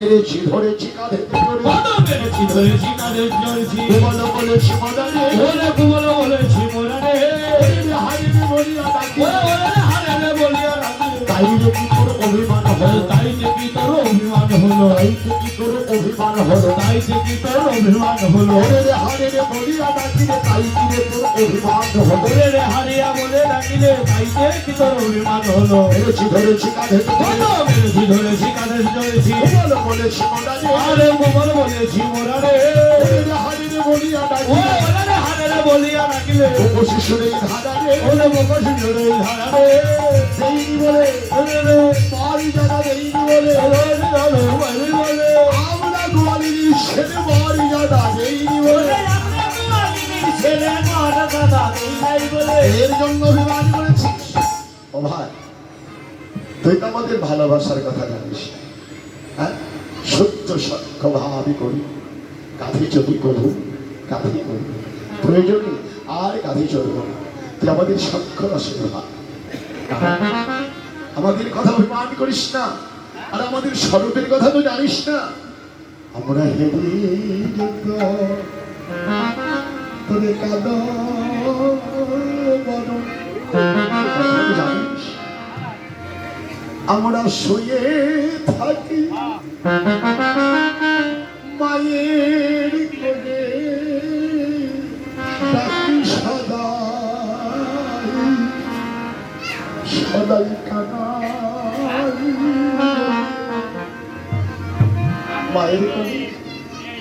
ধরেছি ধরেছি কাঁধে বলো বলেছি মদারে বলেছি হারিয়ে বলিয়া তাই রে কি তোর অভিমান হয়? তাই যে কি তোর অভিমান হলো তাই রে কি তোর অভিমান হলো তাই যে কি তোর অভিমান হলো? ওরে রে হারে রে মরিয়া ডাকি রে তাই কি রে তোর অভিমান হলো? ওরে রে হারিয়া বলে ডাকিলে তাই যে কি তোর অভিমান হলো? ধরেছি ধরেছি কাঁধে কত? মেরেছি ধরেছি কাদের চলছি বলো বলেছি মদারে আরে কুমলো বলেছি মোরারে ওরে রে হারে রে মরিয়া ডাকি ওরে ওরে হারালে বলিয়া রাখিলে। শুনে ধারারে ওরে বকশি ধরে হারালে দেইনি বলে ওরে রে। মারি জানা দেইনি বলে। ওরে রে বলে বলে আমরা গোয়ালির ছেলে মারি জানা দেইনি বলে। ছেলে মারা দাদা এই বলে। এর জন্য অভিমান করেছিস ও ভাই তুই আমাদের ভালোবাসার কথা জানিস। হ্যাঁ? সত্য সত্য ভাবি করি। কাঁধে যদি করব কাঁধে করব প্রয়োজনে আর কাঁধে চলবো তুই আমাদের সক্ষ রসের ভাই আমাদের কথা অভিমান করিস না, আর আমাদের স্বরূপের কথা তো জানিস না। আমরা হেরি আমরা শুয়ে থাকি মায়ের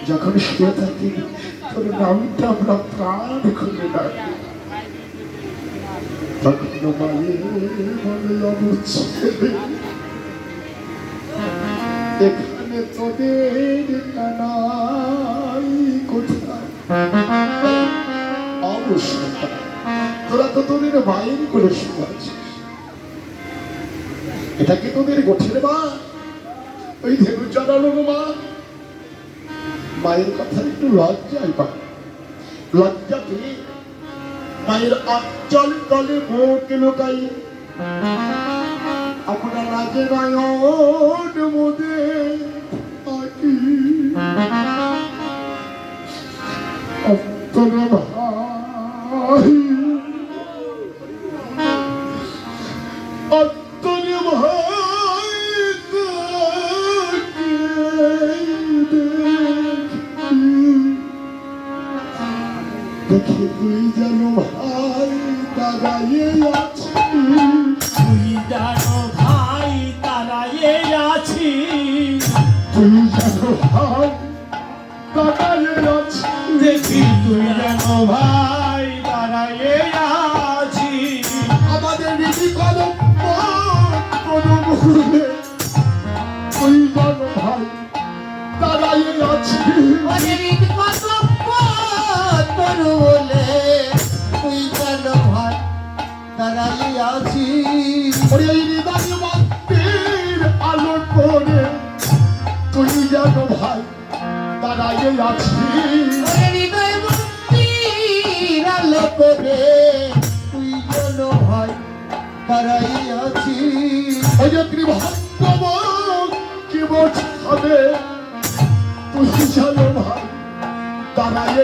যখন শুয়ে থাকি, তোর নামটা আমরা প্রাণ খুলে ডাকি। এখানে তোদের তোরা তো তোদের মায়ের করে শুয়ে আছিস। এটা কি তোদের গোঠের মা ওই ধেনু চালানো মা মায়ের কথা একটু লজ্জায় পা লজ্জা পেয়ে মায়ের অঞ্চল তলে মুখ লুকাই। আপনার রাজে নয়ন মোদে অন্তর দাঁড়াইয়ে আছিস তুই জানো ভাই তারা এ আছি। তুই যেন ভাই দাঁড়াইয়ে আছিস দেখি তুই জানো ভাই তারা আছি। আমাদের নীতি কদম কদম ঘুরবে তুই যেন ভাই দাঁড়াইয়ে আছিস ওরে এই হৃদয় মন্দির আলো করে। তুই যেন ভাই দাঁড়াইয়ে আছিস ওই যে ত্রিভঙ্গম কি বোঝাবে তুই যেন ভাই দাঁড়াইয়ে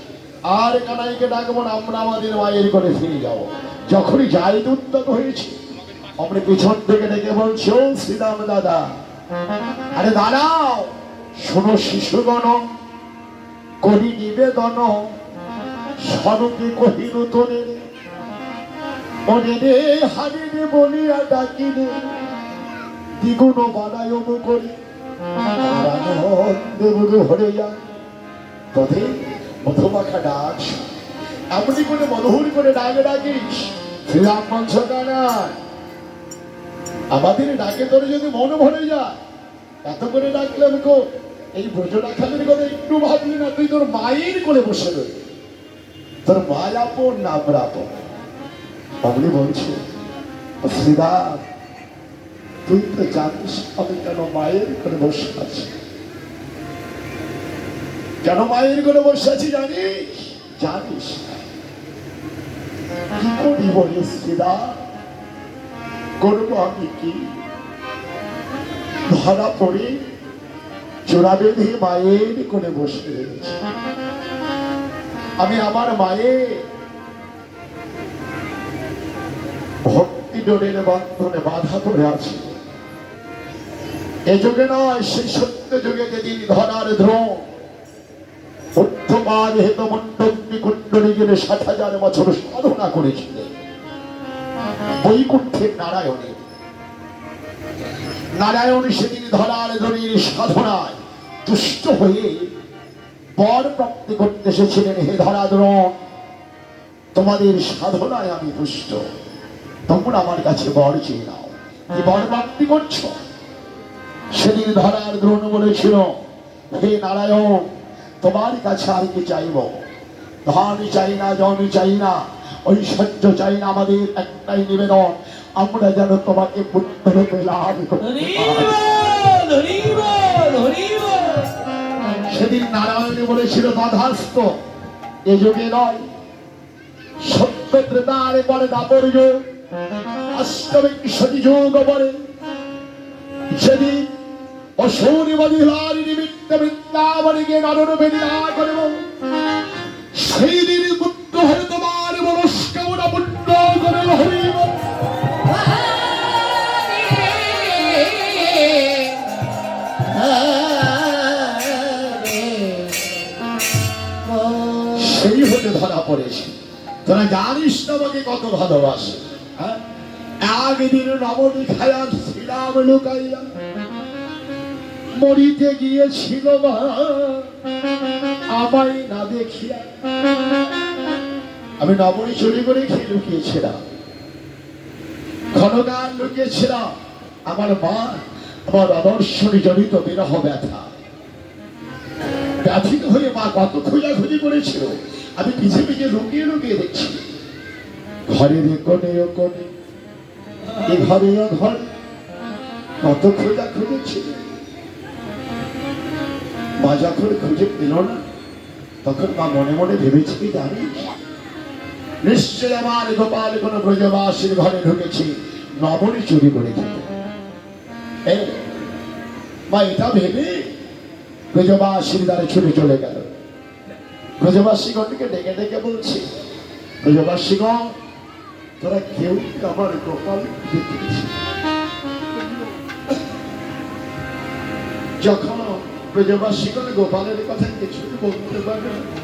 আর কানাইকে ডাকবো না, আমরা আমাদের মায়ের করে ফিরে যাব। যখনই যাই উদ্যোগ হয়েছে, আমরা পিছন থেকে ডেকে বলছি শ্রীরাম দাদা, আরে দাঁড়াও, শোনো শিশুগণ করি নিবেদন স্বরূপে কহিল তোরে, মনে বলিয়া ডাকি রে দ্বিগুণ বানায়ম করি দেবুর হরে যায় তবে মধুমাখা ডাক। এমনি করে মধুর করে ডাকে, ডাকিস। শ্রীরাম মঞ্চ আমাদের ডাকে তোরে যদি মন ভরে যায়, এত করে ডাকলাম গো এই ব্রজরাখালের কথা একটু ভাবলি না, তুই তোর মায়ের করে বসে রইলি। তোর মা আপন না আমরা আপন অমনি বলছে শ্রীদা তুই তো জানিস আমি কেন মায়ের করে বসে আছি? কেন মায়ের করে বসে আছি জানিস? জানিস? কি করি বলিস করব আমি কি? ধরা পড়ে চোরা বেঁধে মায়ের করে বসে রয়েছে। আমি আমার মায়ের ভক্তি ডোরের বন্ধনে বাধা পড়ে আছি। এ যুগে নয়, সেই সত্য যুগে যেদিন ধরার ধ্রুম কুণ্ডলী গেলে হাজার বছর সাধনা করেছিলেন বৈকুণ্ঠের নারায়ণের নারায়ণ সেদিন ধরার ধরির সাধনায় তুষ্ট হয়ে বর প্রাপ্তি করতে এসেছিলেন হে তোমাদের সাধনায় আমি তুষ্ট। তোমরা আমার কাছে বর চেয়ে নাও। কি বর প্রাপ্তি করছ? সেদিন ধরার দ্রোণ বলেছিল, হে নারায়ণ তোমার কাছে আর কি চাইব? ধন চাই না জন চাই না ঐশ্বর্য চাই না আমাদের একটাই নিবেদন। আমরা যেন তোমাকে লাভ করতে সেদিন নারায়ণ বলেছিল তথাস্ত এ যুগে নয়। সত্য ত্রেতার পরে দাপর যুগ অষ্টবিংশতি যুগ সেদিন অসৌরি মহিলার নিমিত্ত বৃন্দাবনীকে নররূপে না করব, সেই দিন পুত্র হয়ে তোমার মনস্কামনা পুণ্য করে সেই হতে ধরা পড়েছে তোরা জানিস না আমাকে কত ভালোবাসে হ্যাঁ? একদিন নবনী খায়ার শ্রীরাম লুকাইয়া মরিতে গিয়েছিল মা, আমায় না দেখিয়া। আমি নবনী চুরি করে খেয়ে লুকিয়েছিলাম। ঘনগান লুকিয়েছিলাম। আমার মা, আমার অদর্শনী জড়িত বিরহ ব্যথা। ব্যথিত হয়ে মা কত খোঁজাখুঁজি করেছিল। আমি পিছে পিছে লুকিয়ে লুকিয়ে দেখছি। ঘরের কোণে ও কোণে, এ ঘরে ও ঘরে কত খোঁজা খুঁজেছিল মা যখন খুঁজে পেল না, তখন মা মনে মনে ভেবেছে কি জানিস? নিশ্চয় আমার গোপাল কোন ব্রজবাসীর ঘরে ঢুকেছি নবনী চুরি করে মা এটা ভেবে ব্রজবাসীর দ্বারে ছুটে চলে গেল। ব্রজবাসীগণকে ডেকে ডেকে বলছে, ব্রজবাসীগণ, তোরা কেউ আমার গোপাল যখন ব্রজবাসীগণ গোপালের কথা কিছুই বলতে পারে না,